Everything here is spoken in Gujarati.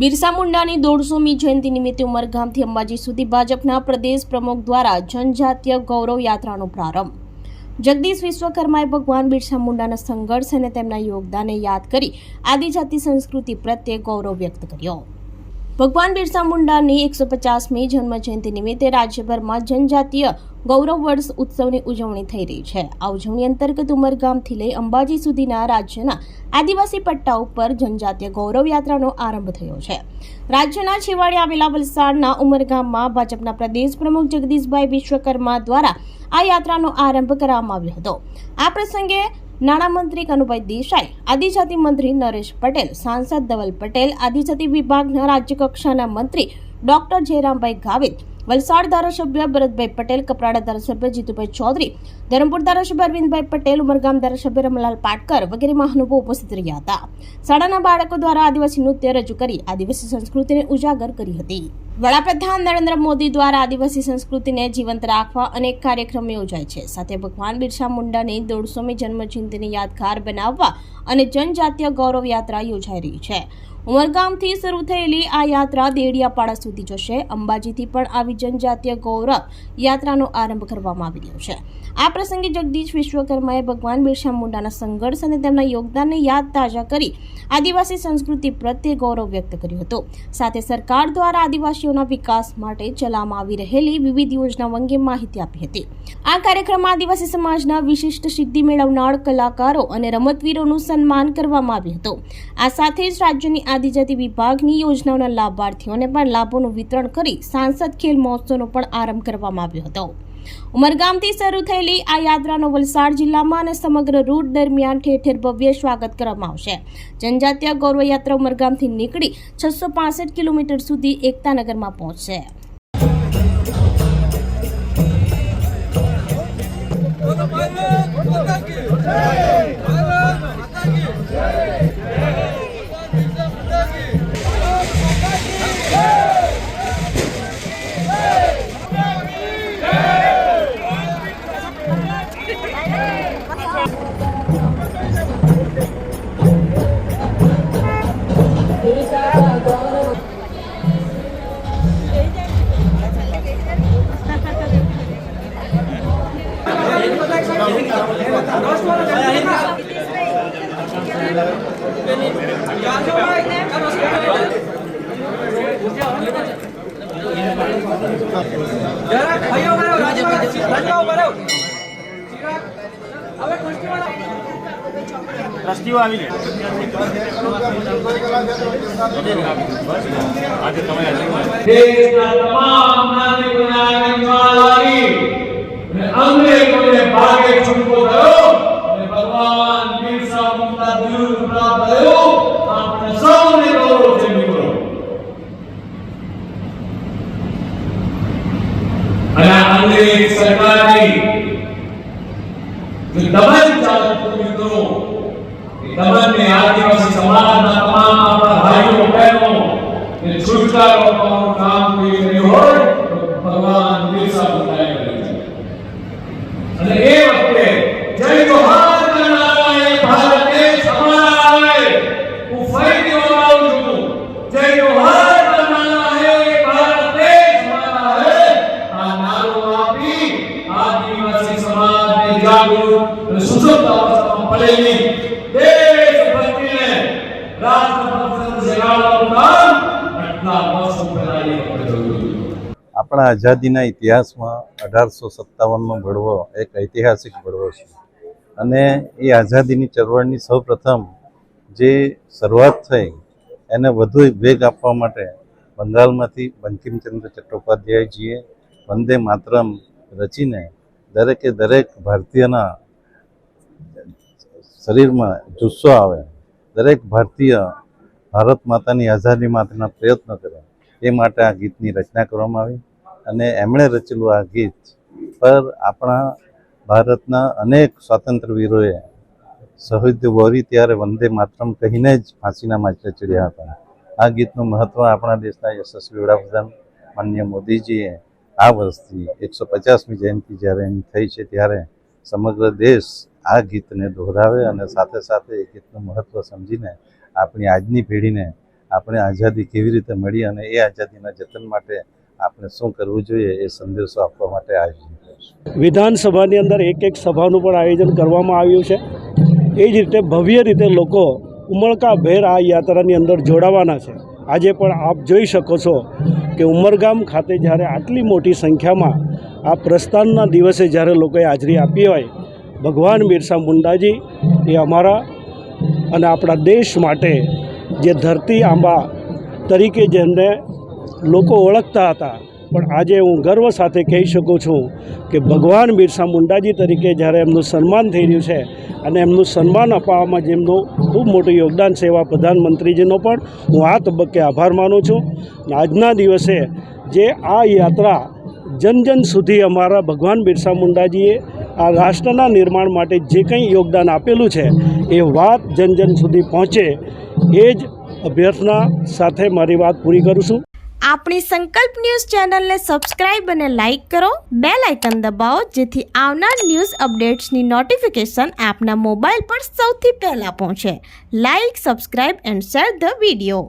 બિરસા મુંડાની દોઢસોમી જયંતિ નિમિત્તે ઉમરગામથી અંબાજી સુધી ભાજપના પ્રદેશ પ્રમુખ દ્વારા જનજાતીય ગૌરવ યાત્રાનો પ્રારંભ. જગદીશ વિશ્વકર્માએ ભગવાન બિરસા મુંડાના સંઘર્ષ અને તેમના યોગદાનને યાદ કરી આદિજાતિ સંસ્કૃતિ પ્રત્યે ગૌરવ વ્યક્ત કર્યો. ભગવાન બિરસા મુંડાની એકસો પચાસમી જન્મ જયંતિ નિમિત્તે રાજ્યભરમાં જનજાતીય ગૌરવ વર્ષ ઉત્સવની ઉજવણી થઈ રહી છે. આ ઉજવણી અંતર્ગત ઉમરગામથી લઈ અંબાજી સુધીના રાજ્યના આદિવાસી પટ્ટા ઉપર જનજાતીય ગૌરવ યાત્રાનો આરંભ થયો છે. રાજ્યના છેવાડે આવેલા વલસાડના ઉમરગામમાં ભાજપના પ્રદેશ પ્રમુખ જગદીશભાઈ વિશ્વકર્મા દ્વારા આ યાત્રાનો આરંભ કરવામાં આવ્યો હતો. આ પ્રસંગે નાણામંત્રી કનુભાઈ દેસાઈ, આદિજાતિ મંત્રી નરેશ પટેલ, સાંસદ ધવલ પટેલ, આદિજાતિ વિભાગના રાજ્યકક્ષાના મંત્રી ડોક્ટર જયરામભાઈ ગાવિત વલસાડ ધારાસભ્ય ભરતભાઈ પટેલ, કપરાડા ધારાસભ્ય જીતુભાઈ ચૌધરી, ધરમપુર ધારાસભ્ય અરવિંદભાઈ પટેલ, ઉમરગામ ધારાસભ્ય રમલાલ પાટકર વગેરે મહાનુભાવો ઉપસ્થિત રહ્યા હતા. શાળાના બાળકો દ્વારા આદિવાસી નૃત્ય રજૂ કરી આદિવાસી સંસ્કૃતિને ઉજાગર કરી હતી. વડાપ્રધાન નરેન્દ્ર મોદી દ્વારા આદિવાસી સંસ્કૃતિને જીવંત રાખવા અનેક કાર્યક્રમો યોજાય છે. સાથે ભગવાન બિરસા મુંડાની દોઢસોમી જન્મજયંતિને યાદગાર બનાવવા અને જનજાતીય ગૌરવ યાત્રા યોજાઈ રહી છે. ઉમરગામથી શરૂ થયેલી આ યાત્રા દેડિયાપાડા સુધી જશે. અંબાજીથી પણ આવી જનજાતીય ગૌરવ યાત્રાનો આરંભ કરવામાં આવી રહ્યો છે. આ પ્રસંગે જગદીશ વિશ્વકર્માએ ભગવાન બિરસા મુંડાના સંઘર્ષ અને તેમના યોગદાનને યાદ તાજા કરી આદિવાસી સંસ્કૃતિ પ્રત્યે ગૌરવ વ્યક્ત કર્યું હતું. સાથે સરકાર દ્વારા આદિવાસીઓના વિકાસ માટે ચલાવવામાં આવી રહેલી વિવિધ યોજનાઓ અંગે માહિતી આપી હતી. આ કાર્યક્રમમાં આદિવાસી સમાજના વિશિષ્ટ સિદ્ધિ મેળવનાર કલાકારો અને રમતવીરોનું સન્માન કરવામાં આવ્યું હતું. આ સાથે જ રાજ્યની આદિજાતિ વિભાગની યોજનાઓના લાભાર્થીઓને પણ લાભોનું વિતરણ કરી સાંસદ ખેલ મહોત્સવનો પણ આરંભ કરવામાં આવ્યો હતો. ઉમરગામથી શરૂ થયેલી આ યાત્રાનો વલસાડ જિલ્લામાં અને સમગ્ર રૂટ દરમિયાન ઠેર ઠેર ભવ્ય સ્વાગત કરવામાં આવશે. જનજાતીય ગૌરવ યાત્રા ઉમરગામથી નીકળી છસો કિલોમીટર સુધી એકતાનગરમાં પહોંચશે. જરાક ટ્રસ્ટીઓ આવી અને અંગ્રેજોને ભાગે છૂટકો થયો અને ભગવાન બિરસા મુંડા બિરુદ પ્રાપ્ત થયું આપણે સૌને ગૌરવ છે મિત્રો અને સરકારની જો દમન ચાલતું મિત્રો દમનને આદિવાસી સમાજના તમામ આપણા ભાઈઓ બહેનો ને છુટકારો પાવાનું કામ કરી રહ્યું હોય, તો ભગવાન બિરસા મુંડાએ કર્યું છે. અને એ વખતે જય જોહાર કરનારા એ ભારત આવે, હું ફરીથી ઓરાવું છું, જય જોહાર. દેશભક્તિને રાષ્ટ્રભક્તિ જગાવવાનું કામ આટલા વર્ષો પહેલા. આપણા આઝાદીના ઇતિહાસમાં અઢારસો સત્તાવનનો ભળવો એક ઐતિહાસિક ભળવો છે અને એ આઝાદીની ચળવળની સૌપ્રથમ જે શરૂઆત થઈ, એને વધુ વેગ આપવા માટે બંગાળમાંથી બંકિમચંદ્ર ચટ્ટોપાધ્યાયજીએ વંદે માતરમ રચીને દરેકે દરેક ભારતીયના શરીરમાં જુસ્સો આવે, દરેક ભારતીય ભારત માતાની આઝાદી માટેના પ્રયત્નો કરે, એ માટે આ ગીતની રચના કરવામાં આવી અને એમણે રચેલું આ ગીત પર આપણા ભારતના અનેક સ્વાતંત્ર્ય વીરોએ શહીદ વોરી ત્યારે વંદે માતરમ કહીને જ ફાંસીના માછલે ચડ્યા હતા. આ ગીતનું મહત્વ આપણા દેશના યશસ્વી વડાપ્રધાન માન્ય મોદીજીએ આ વર્ષથી એકસો પચાસમી જયંતિ જ્યારે એની થઈ છે ત્યારે સમગ્ર દેશ આ ગીતને દોહરાવે અને સાથે સાથે એ ગીતનું મહત્વ સમજીને આપણી આજની પેઢીને આપણે આઝાદી કેવી રીતે મળી અને એ આઝાદીના જતન માટે આપણે શું કરવું જોઈએ એ સંદેશો આપવા માટે આયોજન વિધાનસભાની અંદર એક એક સભાનું પણ આયોજન કરવામાં આવ્યું છે. એ જ રીતે ભવ્ય રીતે લોકો ઉમળકાભેર આ યાત્રાની અંદર જોડાવાના છે. આજે પણ આપ જોઈ શકો છો કે ઉમરગામ ખાતે જ્યારે આટલી મોટી સંખ્યામાં આ પ્રસ્થાનના દિવસે જ્યારે લોકોએ હાજરી આપી હોય ભગવાન બિરસા મુંડાજી એ અમારા અને આપણા દેશ માટે જે ધરતી આંબા તરીકે જેમને લોકો ઓળખતા હતા, પણ આજે હું ગર્વ સાથે કહી શકું છું કે ભગવાન બિરસા મુંડાજી તરીકે જ્યારે એમનું સન્માન થઈ રહ્યું છે અને એમનું સન્માન અપાવવામાં જેમનું ખૂબ મોટું યોગદાન છે એવા પ્રધાનમંત્રીજીનો પણ હું આ તબક્કે આભાર માનું છું. આજના દિવસે જે આ યાત્રા જન જન સુધી અમારા ભગવાન બિરસા મુંડાજીએ આ રાષ્ટ્રના નિર્માણ માટે જે કંઈ યોગદાન આપેલું છે, એ વાત જન જન સુધી પહોંચે, એ જ અભ્યર્થના સાથે મારી વાત પૂરી કરું છું. આપણી સંકલ્પ ન્યૂઝ ચેનલને સબસ્ક્રાઇબ અને લાઇક કરો બે લાઇકન દબાવો, જેથી આવનાર ન્યૂઝ અપડેટ્સની નોટિફિકેશન આપના મોબાઈલ પર સૌથી પહેલાં પહોંચે. Like, subscribe and share the video.